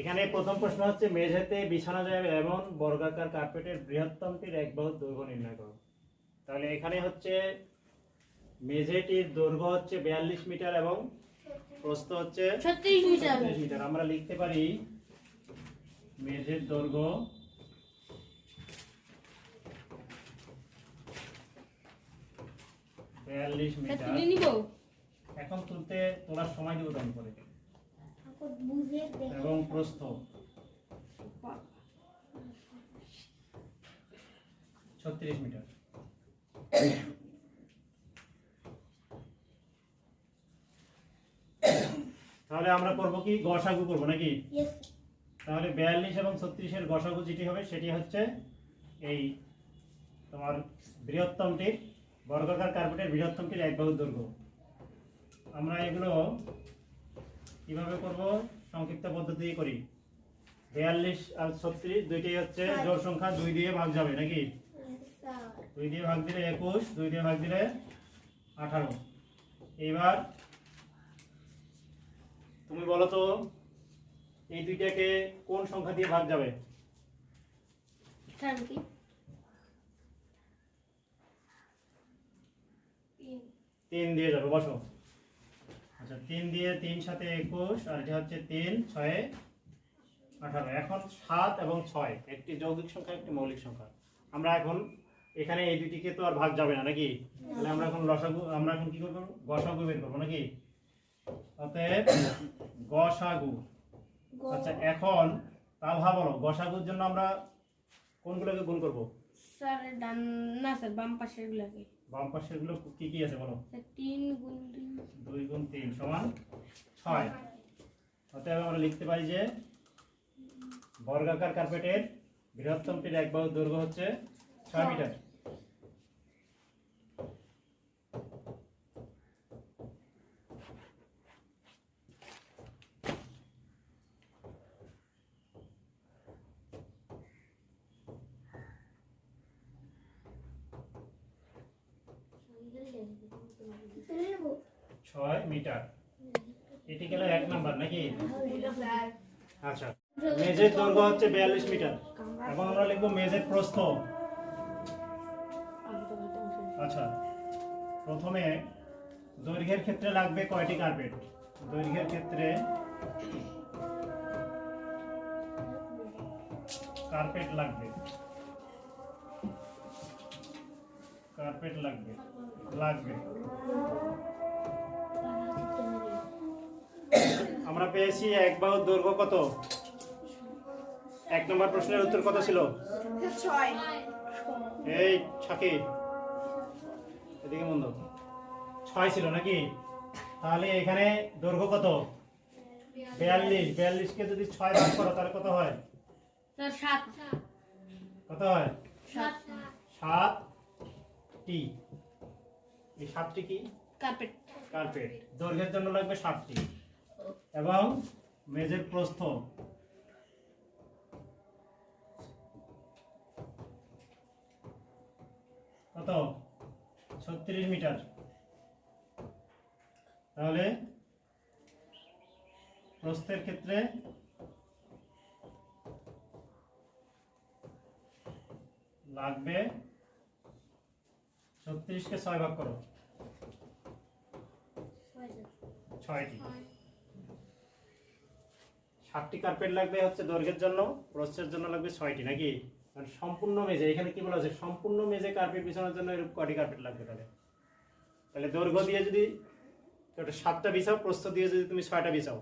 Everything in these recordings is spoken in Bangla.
এখানে প্রথম প্রশ্ন হচ্ছে মেঝেতে বিছানা যায় এমন বর্গাকার কার্পেটের বৃহত্তমটির এক বাহুর দৈর্ঘ্য নির্ণয় করো। তাহলে এখানে হচ্ছে মেঝেটির দৈর্ঘ্য হচ্ছে বিয়াল্লিশ মিটার এবং প্রস্থ হচ্ছে ছত্রিশ মিটার। মিটার। আমরা লিখতে পারি মেঝের দৈর্ঘ্য বিয়াল্লিশ মিটার। এখন তুলতে তোলার সময় দেবো দাম করে এবং প্রস্থ। ছত্রিশ মিটার। তাহলে আমরা করব কি? গসাগু করব নাকি? তাহলে বিয়াল্লিশ এবং ছত্রিশের গসাগু যেটি হবে সেটি হচ্ছে এই তোমার বৃহত্তমটির বর্গাকার কার্পেটের বৃহত্তমটির এক বাহুর দৈর্ঘ্য আমরা এগুলো কীভাবে করব? সংক্ষিপ্ত পদ্ধতি করি। বিয়াল্লিশ আর ছত্রিশ দুইটাই হচ্ছে জোর সংখ্যা দুই দিয়ে ভাগ যাবে নাকি? দুই দিয়ে ভাগ দিলে একুশ দুই দিয়ে ভাগ দিলে আঠারো। এইবার তুমি বলো তো এই দুইটাকে কোন সংখ্যা দিয়ে ভাগ যাবে? তিন দিয়ে যাবে বসো। আচ্ছা তিন দিয়ে তিন সাথে একুশ, আর এটা হচ্ছে তিন, ছয়ে, আঠারো। এখন সাত এবং ছয়, একটি যৌগিক সংখ্যা, একটি মৌলিক সংখ্যা। আমরা এখন এখানে এই দুটিকে তো আর ভাগ যাবে না, নাকি? তাহলে আমরা এখন লসাগু আমরা এখন কি করব? গসাগু বের করব, নাকি? অতএব গসাগু। আচ্ছা এখন তা ভাবো গসাগুর জন্য আমরা কোনগুলোকে গুণ করব? স্যার ডান না স্যার বাম পাশের গুলাকে। বাম পাশেরগুলো কি কি আছে বলো? তিন গুণ দুই গুণ তিন সমান ছয়। অতএব আমরা লিখতে পারি যে বর্গাকার কার্পেটের বৃহত্তমটির এক বাহু দৈর্ঘ্য হচ্ছে ছয় মিটার। ছয় মিটার। এটি গেল এক নাম্বার নাকি? আচ্ছা মেজের দৈর্ঘ্য হচ্ছে বিয়াল্লিশ মিটার। এখন আমরা লিখব মেজের প্রস্থ। আচ্ছা প্রথমে দৈর্ঘ্যের ক্ষেত্রে লাগবে কয়টি কার্পেট? দৈর্ঘ্যের ক্ষেত্রে কার্পেট লাগবে। কার্পেট লাগবে। লাগবে। আমরা পেয়েছি এক বাহুর দৈর্ঘ্য কত? এক নম্বর প্রশ্নের উত্তর কত ছিল? এই ছাকি এদিকে মন্দ ছয় ছিল নাকি? তাহলে এখানে দৈর্ঘ্য কত? বিয়াল্লিশ। বিয়াল্লিশকে যদি ছয় ভাগ করো তাহলে কত হয়? সাত। কত হয়? সাত। সাত টি। এই সাতটি কি? কার্পেট। কার্পেট। দৈর্ঘ্যের জন্য লাগবে সাতটি। এবং মেজের প্রস্থ। কত? ছত্রিশ মিটার। তাহলে প্রস্থের ক্ষেত্রে লাগবে ছত্রিশকে ছয় ভাগ করো। ছয়টি। সাতটি কার্পেট লাগবে হচ্ছে দৈর্ঘ্যের জন্য, প্রস্থের জন্য লাগবে ছয়টি, নাকি? আর সম্পূর্ণ মেজে এখানে কি বলা আছে সম্পূর্ণ মেজে কার্পেট বিছানোর জন্য এরকম কটি কার্পেট লাগবে তাহলে? তাহলে দৈর্ঘ্য দিয়ে যদি ওটা সাতটা বিছাও, প্রস্থ দিয়ে যদি তুমি ছয়টা বিছাও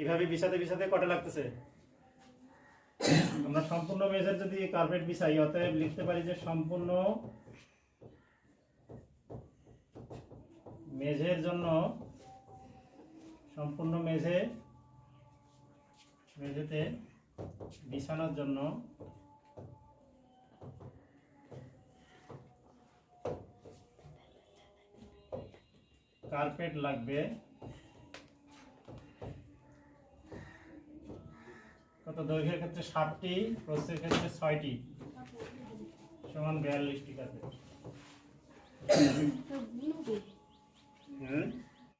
এইভাবে বিছাতে বিছাতে কটা লাগতেছে? আমরা সম্পূর্ণ মেজের যদি কার্পেট বিছাই, অতএব লিখতে পারি যে সম্পূর্ণ মেঝের জন্য, সম্পূর্ণ মেঝে মেঝেতে বিছানোর জন্য কার্পেট লাগবে। কত দৈর্ঘ্যের ক্ষেত্রে সাতটি প্রস্থের ক্ষেত্রে ছয়টি? সমান বিয়াল্লিশটি কার্পেট। হুম?